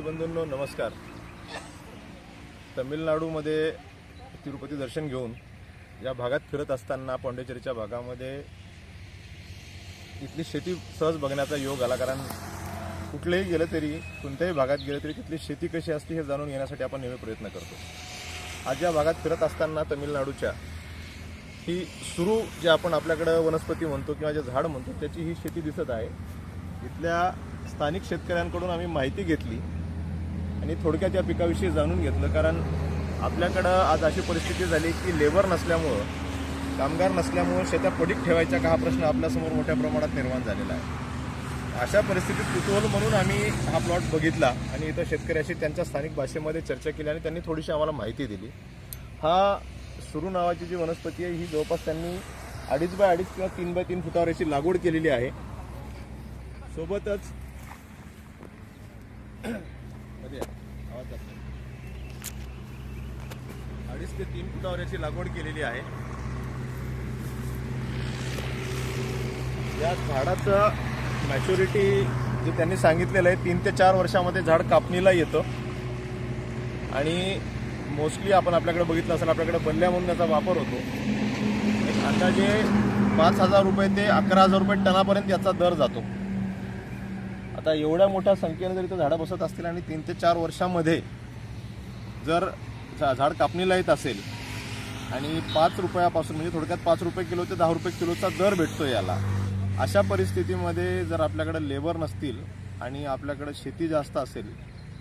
बंधूंनो नमस्कार. तमिळनाडूमध्ये तिरुपती दर्शन घेऊन या भागात फिरत असताना पांडेचेरीच्या भागामध्ये इथली शेती सहज बघण्याचा योग आला कारण कुठलेही गेलं तरी कोणत्याही भागात गेलं तरी तिथली शेती कशी असते हे जाणून घेण्यासाठी आपण नेहमी प्रयत्न करतो. आज या भागात फिरत असताना तमिळनाडूच्या ही सुरू जे आपण आपल्याकडं वनस्पती म्हणतो किंवा जे झाड म्हणतो त्याची ही शेती दिसत आहे. इथल्या स्थानिक शेतकऱ्यांकडून आम्ही माहिती घेतली. आणि थोडक्यात या पिकाविषयी जाणून घेतलं कारण आपल्याकडं आज अशी परिस्थिती झाली की लेबर नसल्यामुळं कामगार नसल्यामुळं शेत्या पडीक ठेवायच्या का हा प्रश्न आपल्यासमोर मोठ्या प्रमाणात निर्माण झालेला आहे. अशा परिस्थितीत कुतूहल म्हणून आम्ही हा प्लॉट बघितला आणि इथं शेतकऱ्याशी त्यांच्या स्थानिक भाषेमध्ये चर्चा केली आणि त्यांनी थोडीशी आम्हाला माहिती दिली. हा सुरू नावाची जी वनस्पती आहे ही जवळपास त्यांनी अडीच बाय अडीच किंवा तीन बाय तीन फुटावर याची लागवड केलेली आहे. सोबतच मध्ये आवाज अडीच ते तीन फुटावर याची लागवड केलेली आहे. या झाडाचं मॅच्युरिटी जे त्यांनी सांगितलेलं आहे तीन ते चार वर्षामध्ये झाड कापणीला येतं. आणि मोस्टली आपण आपल्याकडे बघितलं असेल आपल्याकडे बल्ल्या म्हणून त्याचा वापर होतो. आता जे पाच हजार रुपये ते अकरा हजार रुपये टनापर्यंत याचा दर जातो. आता एवढ्या मोठ्या संख्येनं जर इथं झाडं बसत असतील आणि तीन ते चार वर्षामध्ये जर झा- झाड कापणीला येत असेल आणि पाच रुपयापासून म्हणजे थोडक्यात पाच रुपये किलो ते दहा रुपये किलोचा दर भेटतो याला अशा परिस्थितीमध्ये जर आपल्याकडे लेबर नसतील आणि आपल्याकडे शेती जास्त असेल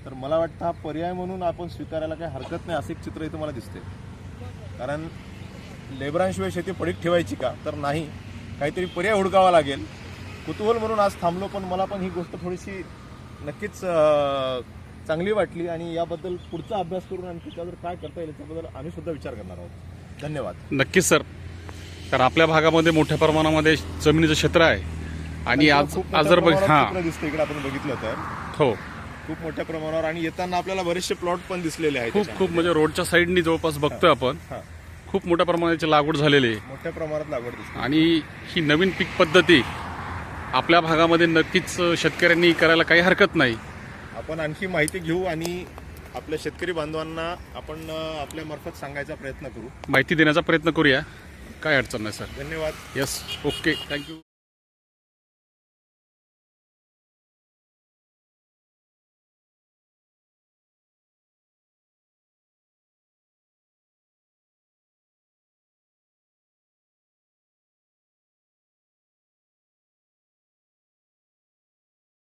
तर मला वाटतं हा पर्याय म्हणून आपण स्वीकारायला काही हरकत नाही असे चित्र इथं मला दिसते कारण लेबरांशिवाय शेती पडीक ठेवायची का? तर नाही. काहीतरी पर्याय हुडकावा लागेल. कुतूहल म्हणून आज थांबलो पण मला पण ही गोष्ट थोडीशी नक्कीच चांगली वाटली आणि याबद्दल पुढचा अभ्यास करून आणि त्याच्यावर काय करता येईल याच्याबद्दल आम्ही सुद्धा विचार करणार आहोत. धन्यवाद. नक्कीच सर. कारण आपल्या भागामध्ये मोठ्या प्रमाणामध्ये जमिनीचं क्षेत्र आहे आणि आज जर हां. दिसतं इकडे आपण बघितलं तर. हो. खूप मोठ्या प्रमाणावर आणि येताना आपल्याला बरेचसे प्लॉट पण दिसलेले आहेत खूप खूप म्हणजे रोडच्या साईडनी जवळपास बघतोय आपण. हा, खूप मोठ्या प्रमाणाची लागवड झालेली आहे. मोठ्या प्रमाणात लागवड दिसते. आणि ही नवीन पीक पद्धती आपल्या भागामध्ये नक्कीच शेतकऱ्यांनी करायला काही हरकत नाही. आपण आणखी माहिती घेऊ आणि आपल्या शेतकरी बांधवांना आपण अं, आपल्या मार्फत सांगायचा प्रयत्न करू. माहिती देण्याचा प्रयत्न करूया. काय अडचण नाही सर. धन्यवाद. Yes okay thank you